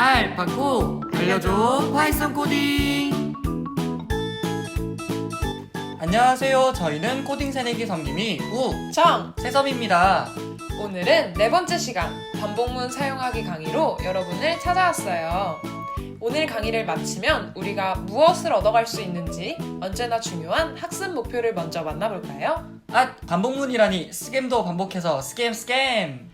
알파고 알려줘 파이썬 코딩 안녕하세요 저희는 코딩 새내기 섬김이 우 정! 세섬입니다 오늘은 네 번째 시간 반복문 사용하기 강의로 여러분을 찾아왔어요. 오늘 강의를 마치면 우리가 무엇을 얻어갈 수 있는지 언제나 중요한 학습 목표를 먼저 만나볼까요? 아 반복문이라니 스캠도 반복해서 스캠 스캠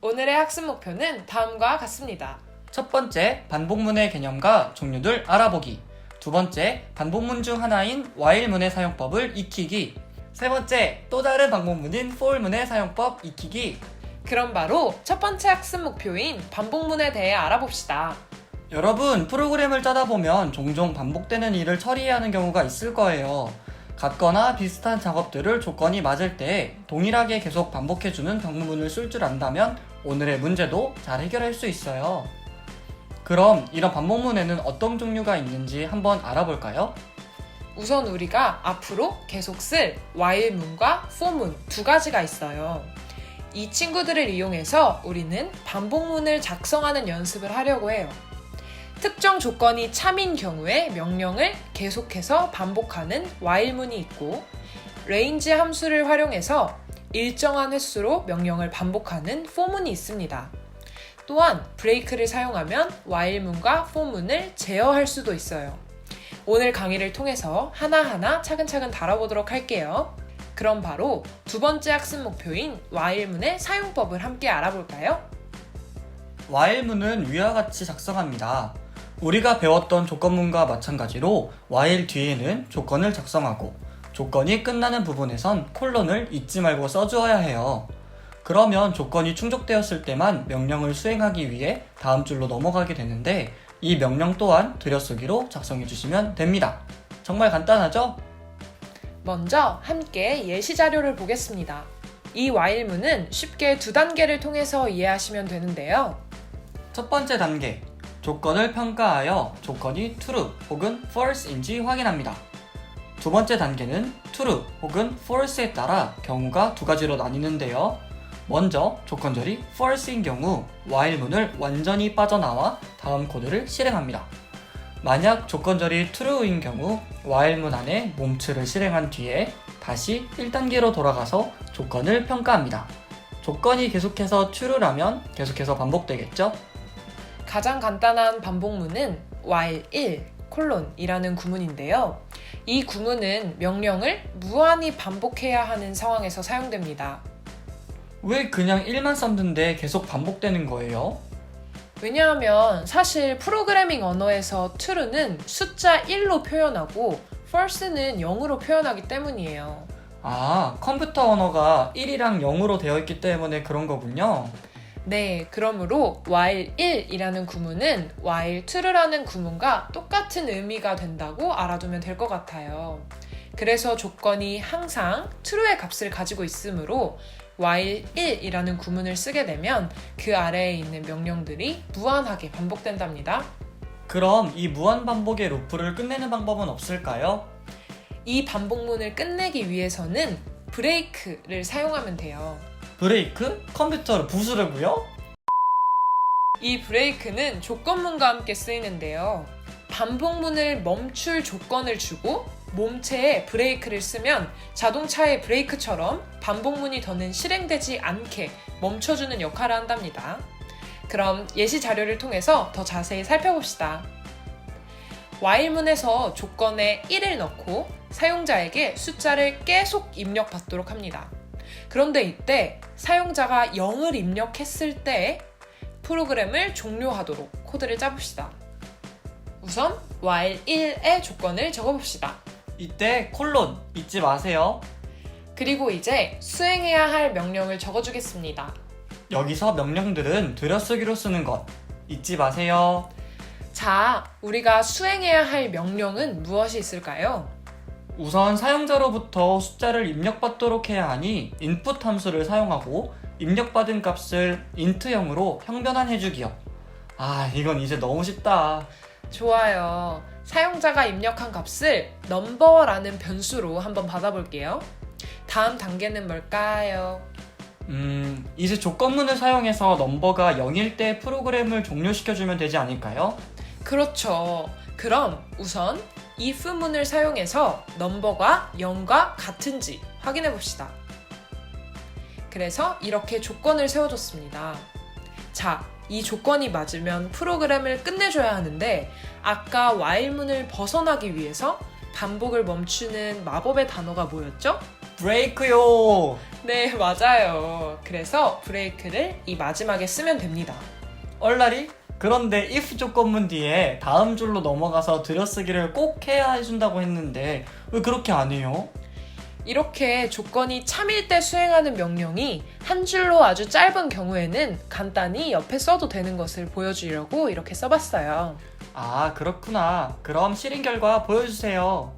오늘의 학습 목표는 다음과 같습니다. 첫 번째 반복문의 개념과 종류들 알아보기 두 번째 반복문 중 하나인 while문의 사용법을 익히기 세 번째 또 다른 반복문인 for문의 사용법 익히기 그럼 바로 첫 번째 학습 목표인 반복문에 대해 알아봅시다. 여러분 프로그램을 짜다 보면 종종 반복되는 일을 처리해야 하는 경우가 있을 거예요. 같거나 비슷한 작업들을 조건이 맞을 때 동일하게 계속 반복해주는 반복문을 쓸 줄 안다면 오늘의 문제도 잘 해결할 수 있어요. 그럼 이런 반복문에는 어떤 종류가 있는지 한번 알아볼까요? 우선 우리가 앞으로 계속 쓸 while문과 for문 두 가지가 있어요. 이 친구들을 이용해서 우리는 반복문을 작성하는 연습을 하려고 해요. 특정 조건이 참인 경우에 명령을 계속해서 반복하는 while문이 있고 range 함수를 활용해서 일정한 횟수로 명령을 반복하는 for문이 있습니다. 또한 브레이크를 사용하면 while문과 for문을 제어할 수도 있어요. 오늘 강의를 통해서 하나하나 차근차근 다뤄보도록 할게요. 그럼 바로 두 번째 학습 목표인 while문의 사용법을 함께 알아볼까요? while문은 위와 같이 작성합니다. 우리가 배웠던 조건문과 마찬가지로 while 뒤에는 조건을 작성하고 조건이 끝나는 부분에선 콜론을 잊지 말고 써주어야 해요. 그러면 조건이 충족되었을 때만 명령을 수행하기 위해 다음 줄로 넘어가게 되는데 이 명령 또한 들여쓰기로 작성해 주시면 됩니다. 정말 간단하죠? 먼저 함께 예시 자료를 보겠습니다. 이 while문은 쉽게 두 단계를 통해서 이해하시면 되는데요. 첫 번째 단계. 조건을 평가하여 조건이 true 혹은 false인지 확인합니다. 두 번째 단계는 true 혹은 false에 따라 경우가 두 가지로 나뉘는데요. 먼저 조건절이 false인 경우 while문을 완전히 빠져나와 다음 코드를 실행합니다. 만약 조건절이 true인 경우 while문 안에 몸츠를 실행한 뒤에 다시 1단계로 돌아가서 조건을 평가합니다. 조건이 계속해서 true라면 계속해서 반복되겠죠? 가장 간단한 반복문은 while 1 콜론이라는 구문인데요. 이 구문은 명령을 무한히 반복해야 하는 상황에서 사용됩니다. 왜 그냥 1만 썼는데 계속 반복되는 거예요? 왜냐하면 사실 프로그래밍 언어에서 true는 숫자 1로 표현하고 false는 0으로 표현하기 때문이에요. 아, 컴퓨터 언어가 1이랑 0으로 되어 있기 때문에 그런 거군요. 네, 그러므로 while 1이라는 구문은 while true라는 구문과 똑같은 의미가 된다고 알아두면 될 것 같아요. 그래서 조건이 항상 true의 값을 가지고 있으므로 while 1이라는 구문을 쓰게 되면 그 아래에 있는 명령들이 무한하게 반복된답니다. 그럼 이 무한 반복의 루프를 끝내는 방법은 없을까요? 이 반복문을 끝내기 위해서는 브레이크를 사용하면 돼요. 브레이크? 컴퓨터를 부수려고요? 이 브레이크는 조건문과 함께 쓰이는데요. 반복문을 멈출 조건을 주고 몸체에 브레이크를 쓰면 자동차의 브레이크처럼 반복문이 더는 실행되지 않게 멈춰주는 역할을 한답니다. 그럼 예시 자료를 통해서 더 자세히 살펴봅시다. while문에서 조건에 1을 넣고 사용자에게 숫자를 계속 입력받도록 합니다. 그런데 이때 사용자가 0을 입력했을 때 프로그램을 종료하도록 코드를 짜봅시다. 우선 while 1의 조건을 적어봅시다. 이때 콜론 잊지 마세요. 그리고 이제 수행해야 할 명령을 적어주겠습니다. 여기서 명령들은 들여쓰기로 쓰는 것 잊지 마세요. 자, 우리가 수행해야 할 명령은 무엇이 있을까요? 우선 사용자로부터 숫자를 입력받도록 해야 하니 input 함수를 사용하고 입력받은 값을 int형으로 형변환해주기요. 아, 이건 이제 너무 쉽다. 좋아요. 사용자가 입력한 값을 number라는 변수로 한번 받아볼게요. 다음 단계는 뭘까요? 음, 이제 조건문을 사용해서 넘버가 0일 때 프로그램을 종료시켜주면 되지 않을까요? 그렇죠. 그럼 우선 if문을 사용해서 넘버가 0과 같은지 확인해 봅시다. 그래서 이렇게 조건을 세워줬습니다. 자, 이 조건이 맞으면 프로그램을 끝내줘야 하는데 아까 while문을 벗어나기 위해서 반복을 멈추는 마법의 단어가 뭐였죠? 브레이크요! 네, 맞아요. 그래서 브레이크를 이 마지막에 쓰면 됩니다. 얼라리? 그런데 if 조건문 뒤에 다음 줄로 넘어가서 들여쓰기를 꼭 해야 해준다고 했는데 왜 그렇게 안 해요? 이렇게 조건이 참일 때 수행하는 명령이 한 줄로 아주 짧은 경우에는 간단히 옆에 써도 되는 것을 보여주려고 이렇게 써봤어요. 아, 그렇구나. 그럼 실행 결과 보여주세요.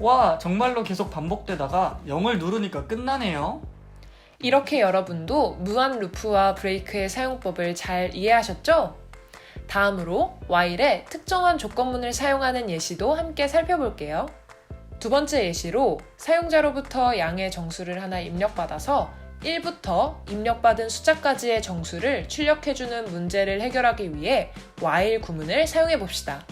와, 정말로 계속 반복되다가 0을 누르니까 끝나네요. 이렇게 여러분도 무한 루프와 브레이크의 사용법을 잘 이해하셨죠? 다음으로 while의 특정한 조건문을 사용하는 예시도 함께 살펴볼게요. 두 번째 예시로 사용자로부터 양의 정수를 하나 입력받아서 1부터 입력받은 숫자까지의 정수를 출력해주는 문제를 해결하기 위해 while 구문을 사용해 봅시다.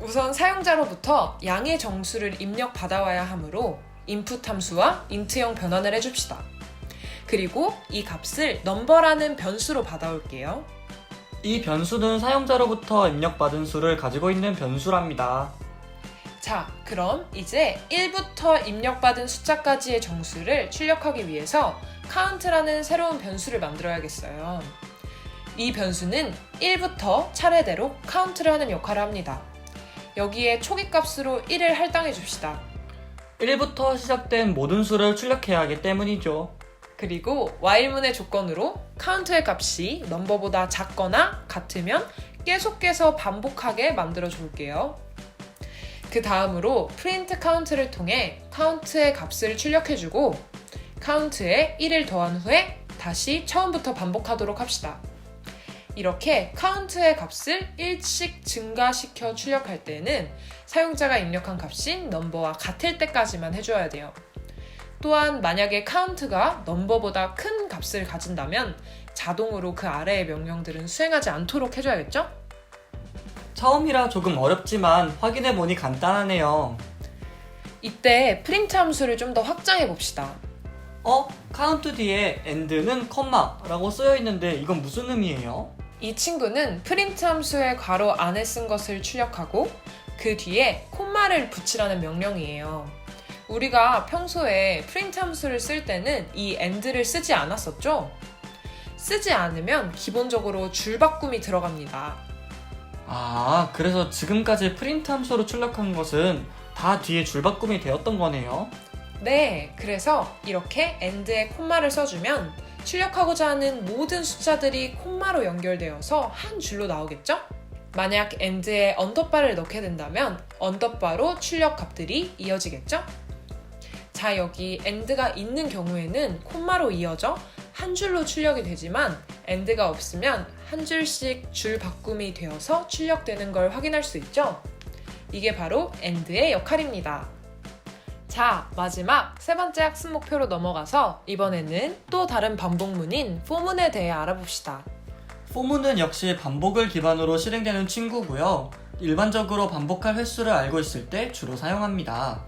우선 사용자로부터 양의 정수를 입력받아와야 하므로 input 함수와 int형 변환을 해줍시다. 그리고 이 값을 넘버라는 변수로 받아올게요. 이 변수는 사용자로부터 입력받은 수를 가지고 있는 변수랍니다. 자, 그럼 이제 1부터 입력받은 숫자까지의 정수를 출력하기 위해서 count라는 새로운 변수를 만들어야겠어요. 이 변수는 1부터 차례대로 count를 하는 역할을 합니다. 여기에 초기 값으로 1을 할당해 줍시다. 1부터 시작된 모든 수를 출력해야 하기 때문이죠. 그리고 while문의 조건으로 count의 값이 넘버보다 작거나 같으면 계속해서 반복하게 만들어 줄게요. 그 다음으로 print count를 통해 count의 값을 출력해주고 count에 1을 더한 후에 다시 처음부터 반복하도록 합시다. 이렇게 count의 값을 1씩 증가시켜 출력할 때는 사용자가 입력한 값인 넘버와 같을 때까지만 해줘야 돼요. 또한 만약에 count가 넘버보다 큰 값을 가진다면 자동으로 그 아래의 명령들은 수행하지 않도록 해줘야겠죠? 처음이라 조금 어렵지만 확인해보니 간단하네요. 이때 프린트 함수를 좀 더 확장해 봅시다. 어? 카운트 뒤에 end는 컴마라고 쓰여 있는데 이건 무슨 의미예요? 이 친구는 프린트 함수의 괄호 안에 쓴 것을 출력하고 그 뒤에 콤마를 붙이라는 명령이에요. 우리가 평소에 프린트 함수를 쓸 때는 이 end를 쓰지 않았었죠? 쓰지 않으면 기본적으로 줄 바꿈이 들어갑니다. 아, 그래서 지금까지 프린트 함수로 출력한 것은 다 뒤에 줄바꿈이 되었던 거네요. 네, 그래서 이렇게 end에 콤마를 써주면 출력하고자 하는 모든 숫자들이 콤마로 연결되어서 한 줄로 나오겠죠? 만약 end에 언더바를 넣게 된다면 언더바로 출력 값들이 이어지겠죠? 자, 여기 end가 있는 경우에는 콤마로 이어져 한 줄로 출력이 되지만 end가 없으면 한 줄씩 줄 바꿈이 되어서 출력되는 걸 확인할 수 있죠? 이게 바로 end의 역할입니다. 자, 마지막 세 번째 학습 목표로 넘어가서 이번에는 또 다른 반복문인 for문에 대해 알아봅시다. 포문은 역시 반복을 기반으로 실행되는 친구고요. 일반적으로 반복할 횟수를 알고 있을 때 주로 사용합니다.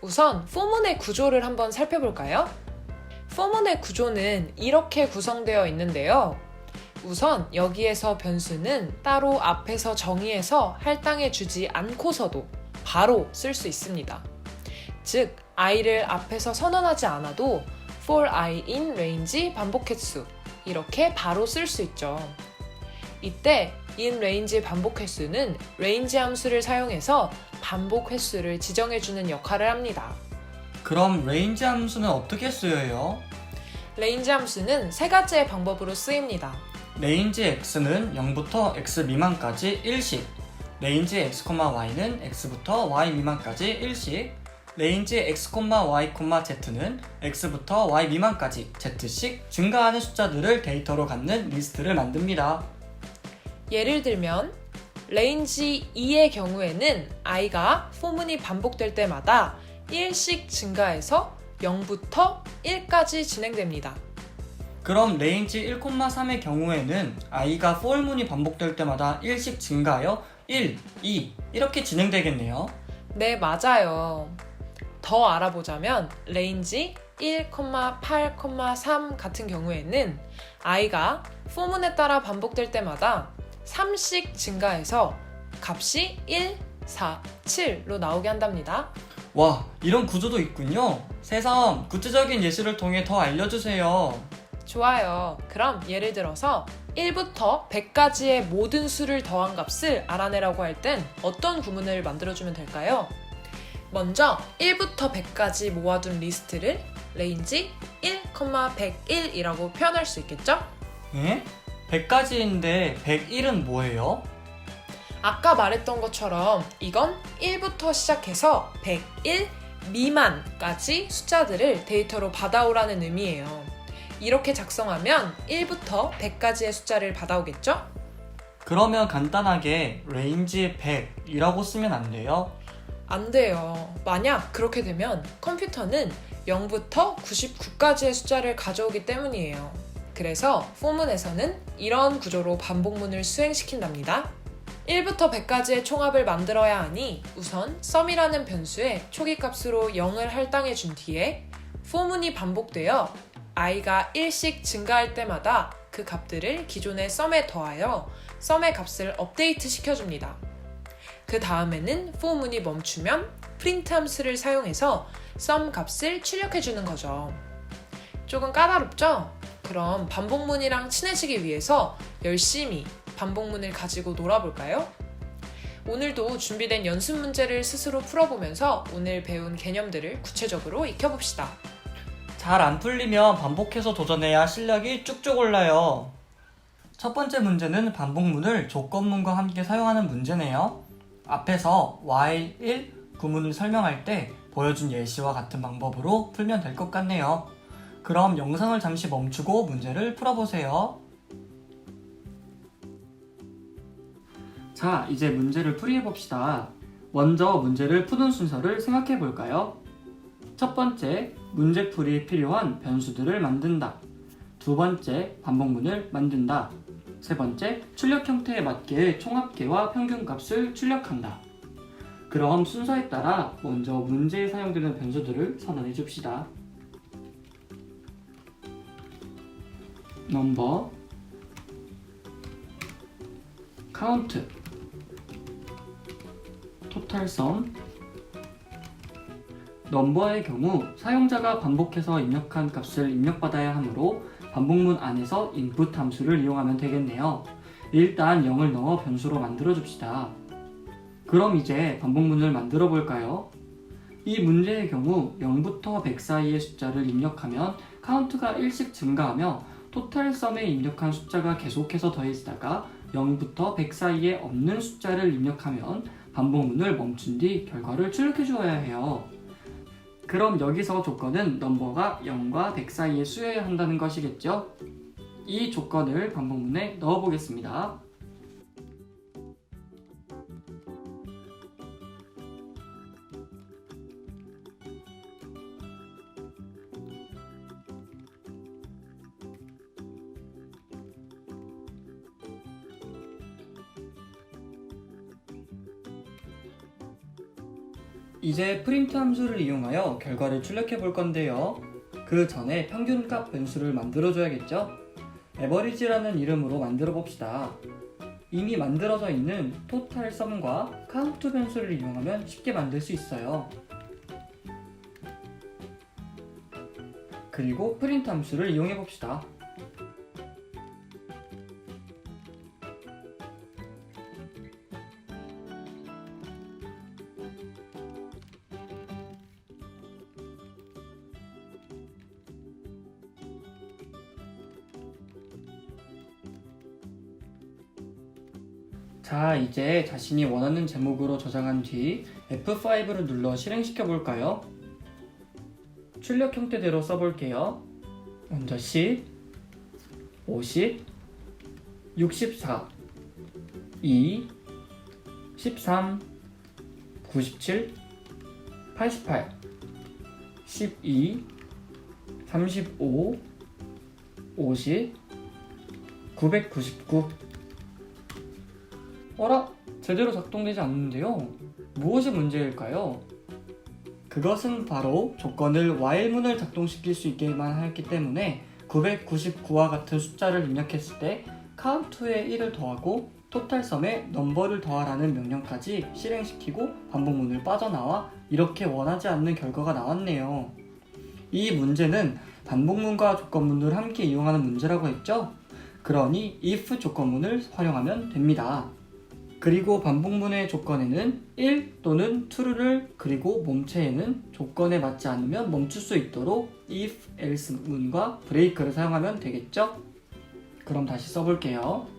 우선 for문의 구조를 한번 살펴볼까요? For문의 구조는 이렇게 구성되어 있는데요. 우선 여기에서 변수는 따로 앞에서 정의해서 할당해 주지 않고서도 바로 쓸 수 있습니다. 즉, i를 앞에서 선언하지 않아도 for i in range 반복 횟수 이렇게 바로 쓸 수 있죠. 이때 in range 반복 횟수는 range 함수를 사용해서 반복 횟수를 지정해 주는 역할을 합니다. 그럼 range 함수는 어떻게 쓰여요? range 함수는 세 가지의 방법으로 쓰입니다. range x는 0부터 x 미만까지 1씩, range x, y는 x부터 y 미만까지 1씩, range x, y, z는 x부터 y 미만까지 z씩 증가하는 숫자들을 데이터로 갖는 리스트를 만듭니다. 예를 들면 range 2의 경우에는 i가 포문이 반복될 때마다 1씩 증가해서 0부터 1까지 진행됩니다. 그럼 레인지 1,3의 경우에는 i가 for문이 반복될 때마다 1씩 증가하여 1, 2 이렇게 진행되겠네요. 네, 맞아요. 더 알아보자면 레인지 1,8,3 같은 경우에는 i가 포문에 따라 반복될 때마다 3씩 증가해서 값이 1, 4, 7로 나오게 한답니다. 와, 이런 구조도 있군요. 새삼 구체적인 예시를 통해 더 알려주세요. 좋아요. 그럼 예를 들어서 1부터 100까지의 모든 수를 더한 값을 알아내라고 할 땐 어떤 구문을 만들어주면 될까요? 먼저 1부터 100까지 모아둔 리스트를 레인지 1,101이라고 표현할 수 있겠죠? 예? 100까지인데 101은 뭐예요? 아까 말했던 것처럼 이건 1부터 시작해서 101 미만까지 숫자들을 데이터로 받아오라는 의미예요. 이렇게 작성하면 1부터 100까지의 숫자를 받아오겠죠? 그러면 간단하게 range 100이라고 쓰면 안 돼요? 안 돼요. 만약 그렇게 되면 컴퓨터는 0부터 99까지의 숫자를 가져오기 때문이에요. 그래서 포문에서는 이런 구조로 반복문을 수행시킨답니다. 1부터 100까지의 총합을 만들어야 하니 우선 sum이라는 변수에 초기 값으로 0을 할당해 준 뒤에 포문이 반복되어 i가 1씩 증가할 때마다 그 값들을 기존의 sum에 더하여 sum의 값을 업데이트 시켜줍니다. 그 다음에는 포문이 멈추면 프린트 함수를 사용해서 sum 값을 출력해 주는 거죠. 조금 까다롭죠? 그럼 반복문이랑 친해지기 위해서 열심히 반복문을 가지고 놀아볼까요? 오늘도 준비된 연습 문제를 스스로 풀어보면서 오늘 배운 개념들을 구체적으로 익혀봅시다. 잘 안 풀리면 반복해서 도전해야 실력이 쭉쭉 올라요. 첫 번째 문제는 반복문을 조건문과 함께 사용하는 문제네요. 앞에서 while 1 구문을 설명할 때 보여준 예시와 같은 방법으로 풀면 될 것 같네요. 그럼 영상을 잠시 멈추고 문제를 풀어보세요. 자, 이제 문제를 풀이해 봅시다. 먼저 문제를 푸는 순서를 생각해 볼까요? 첫 번째, 문제풀이에 필요한 변수들을 만든다. 두 번째, 반복문을 만든다. 세 번째, 출력 형태에 맞게 총합계와 평균값을 출력한다. 그럼 순서에 따라 먼저 문제에 사용되는 변수들을 선언해 줍시다. 넘버, 카운트, 토탈섬, 넘버의 경우 사용자가 반복해서 입력한 값을 입력받아야 하므로 반복문 안에서 input 함수를 이용하면 되겠네요. 일단 0을 넣어 변수로 만들어 줍시다. 그럼 이제 반복문을 만들어 볼까요? 이 문제의 경우 0부터 100 사이의 숫자를 입력하면 카운트가 1씩 증가하며 토탈 썸에 입력한 숫자가 계속해서 더해지다가 0부터 100 사이에 없는 숫자를 입력하면 반복문을 멈춘 뒤 결과를 출력해 주어야 해요. 그럼 여기서 조건은 넘버가 0과 100 사이에 수여야 한다는 것이겠죠? 이 조건을 반복문에 넣어 보겠습니다. 이제 프린트 함수를 이용하여 결과를 출력해 볼 건데요. 그 전에 평균값 변수를 만들어 줘야겠죠? 에버리지라는 이름으로 만들어 봅시다. 이미 만들어져 있는 썸과 카운트 변수를 이용하면 쉽게 만들 수 있어요. 그리고 프린트 함수를 이용해 봅시다. 이제 자신이 원하는 제목으로 저장한 뒤 F5를 눌러 실행시켜 볼까요? 출력 형태대로 써볼게요. 먼저 10, 50, 64, 2, 13, 97, 88, 12, 35, 50, 999. 어라? 제대로 작동되지 않는데요. 무엇이 문제일까요? 그것은 바로 조건을 while문을 작동시킬 수 있게만 했기 때문에 999와 같은 숫자를 입력했을 때 count에 1을 더하고 토탈섬에 넘버를 더하라는 명령까지 실행시키고 반복문을 빠져나와 이렇게 원하지 않는 결과가 나왔네요. 이 문제는 반복문과 조건문을 함께 이용하는 문제라고 했죠? 그러니 if 조건문을 활용하면 됩니다. 그리고 반복문의 조건에는 1 또는 true를 그리고 몸체에는 조건에 맞지 않으면 멈출 수 있도록 if, else 문과 break를 사용하면 되겠죠? 그럼 다시 써볼게요.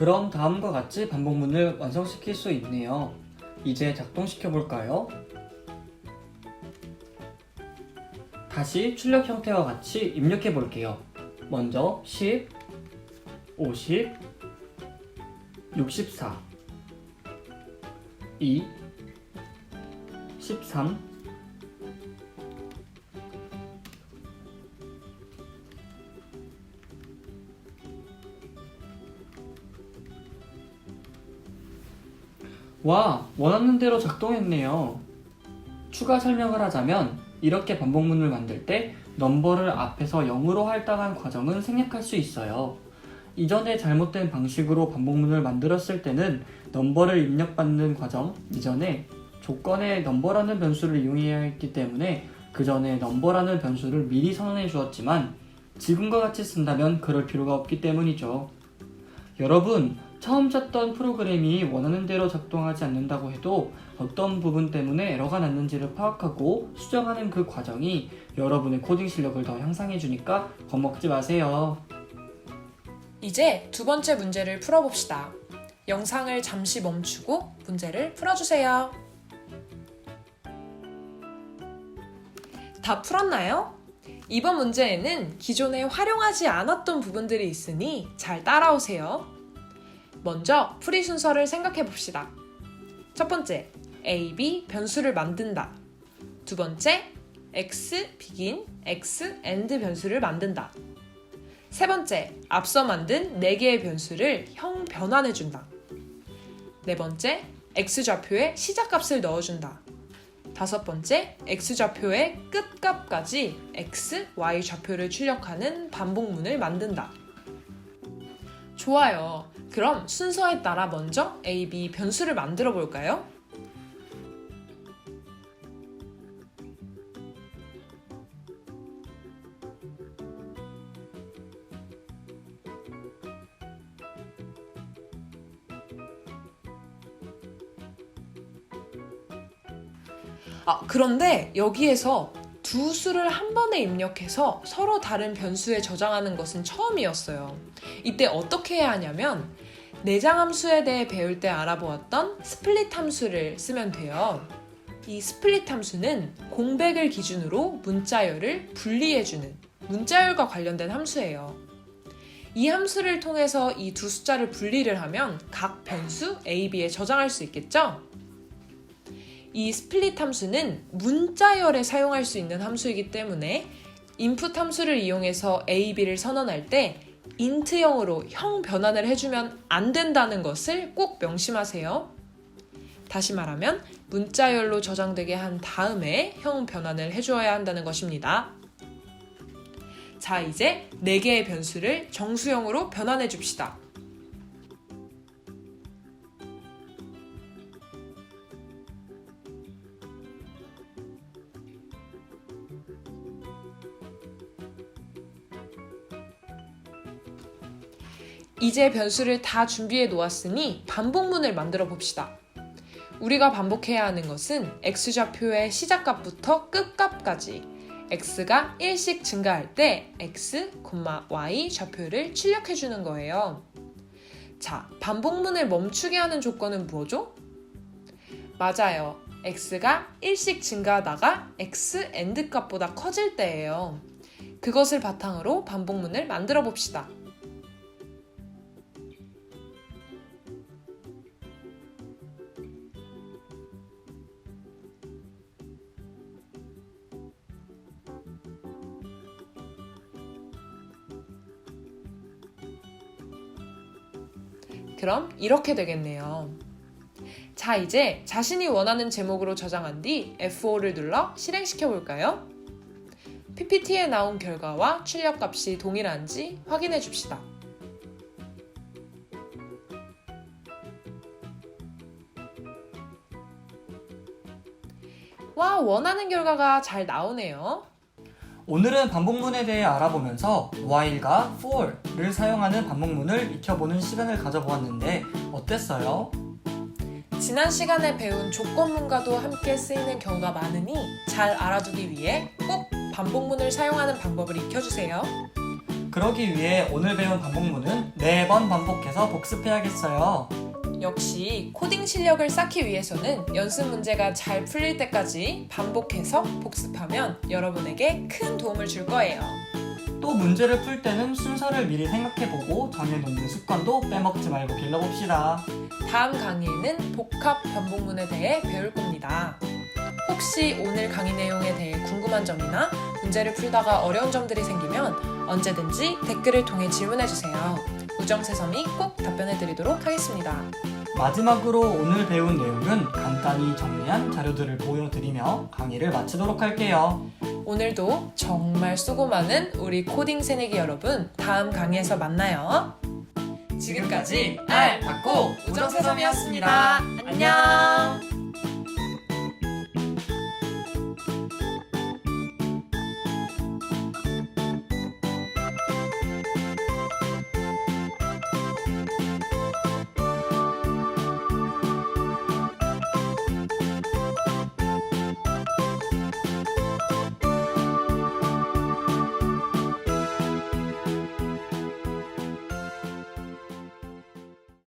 그럼 다음과 같이 반복문을 완성시킬 수 있네요. 이제 작동시켜 볼까요? 다시 출력 형태와 같이 입력해 볼게요. 먼저 10, 50, 64, 2, 13, 와, 원하는 대로 작동했네요. 추가 설명을 하자면 이렇게 반복문을 만들 때 넘버를 앞에서 0으로 할당한 과정은 생략할 수 있어요. 이전에 잘못된 방식으로 반복문을 만들었을 때는 넘버를 입력받는 과정 이전에 조건에 넘버라는 변수를 이용해야 했기 때문에 그 전에 넘버라는 변수를 미리 선언해 주었지만 지금과 같이 쓴다면 그럴 필요가 없기 때문이죠. 여러분, 처음 짰던 프로그램이 원하는 대로 작동하지 않는다고 해도 어떤 부분 때문에 에러가 났는지를 파악하고 수정하는 그 과정이 여러분의 코딩 실력을 더 향상해 주니까 겁먹지 마세요. 이제 두 번째 문제를 풀어봅시다. 영상을 잠시 멈추고 문제를 풀어주세요. 다 풀었나요? 이번 문제에는 기존에 활용하지 않았던 부분들이 있으니 잘 따라오세요. 먼저 풀이 순서를 생각해 봅시다. 첫 번째, A, B 변수를 만든다. 두 번째, X, begin, X, end 변수를 만든다. 세 번째, 앞서 만든 4개의 변수를 형 변환해 준다. 네 번째, x좌표에 시작값을 넣어준다. 다섯 번째, x좌표의 끝값까지 x, y 좌표를 출력하는 반복문을 만든다. 좋아요. 그럼 순서에 따라 먼저 a, b 변수를 만들어 볼까요? 아, 그런데 여기에서 두 수를 한 번에 입력해서 서로 다른 변수에 저장하는 것은 처음이었어요. 이때 어떻게 해야 하냐면 내장 함수에 대해 배울 때 알아보았던 스플릿 함수를 쓰면 돼요. 이 스플릿 함수는 공백을 기준으로 문자열을 분리해주는 문자열과 관련된 함수예요. 이 함수를 통해서 이 두 숫자를 분리를 하면 각 변수 a, b에 저장할 수 있겠죠? 이 스플릿 함수는 문자열에 사용할 수 있는 함수이기 때문에 인풋 함수를 이용해서 a, b를 선언할 때 인트형으로 형 변환을 해주면 안 된다는 것을 꼭 명심하세요. 다시 말하면 문자열로 저장되게 한 다음에 형 변환을 해주어야 한다는 것입니다. 자, 이제 4개의 변수를 정수형으로 변환해 줍시다. 이제 변수를 다 준비해 놓았으니 반복문을 만들어 봅시다. 우리가 반복해야 하는 것은 x좌표의 시작값부터 끝값까지 x가 1씩 증가할 때 x, y 좌표를 출력해 주는 거예요. 자, 반복문을 멈추게 하는 조건은 뭐죠? 맞아요. x가 1씩 증가하다가 x 엔드 값보다 커질 때예요. 그것을 바탕으로 반복문을 만들어 봅시다. 그럼 이렇게 되겠네요. 자, 이제 자신이 원하는 제목으로 저장한 뒤 F5를 눌러 실행시켜 볼까요? PPT에 나온 결과와 출력값이 동일한지 확인해 줍시다. 와, 원하는 결과가 잘 나오네요. 오늘은 반복문에 대해 알아보면서 while과 for를 사용하는 반복문을 익혀보는 시간을 가져보았는데 어땠어요? 지난 시간에 배운 조건문과도 함께 쓰이는 경우가 많으니 잘 알아두기 위해 꼭 반복문을 사용하는 방법을 익혀주세요. 그러기 위해 오늘 배운 반복문은 4번 반복해서 복습해야겠어요. 역시 코딩 실력을 쌓기 위해서는 연습 문제가 잘 풀릴 때까지 반복해서 복습하면 여러분에게 큰 도움을 줄 거예요. 또 문제를 풀 때는 순서를 미리 생각해보고 정해놓는 습관도 빼먹지 말고 길러봅시다. 다음 강의에는 복합 반복문에 대해 배울 겁니다. 혹시 오늘 강의 내용에 대해 궁금한 점이나 문제를 풀다가 어려운 점들이 생기면 언제든지 댓글을 통해 질문해주세요. 우정새섬이 꼭 답변해드리도록 하겠습니다. 마지막으로 오늘 배운 내용은 간단히 정리한 자료들을 보여드리며 강의를 마치도록 할게요. 오늘도 정말 수고 많은 우리 코딩 새내기 여러분 다음 강의에서 만나요. 지금까지 알 닫고 우정새섬이었습니다. 안녕.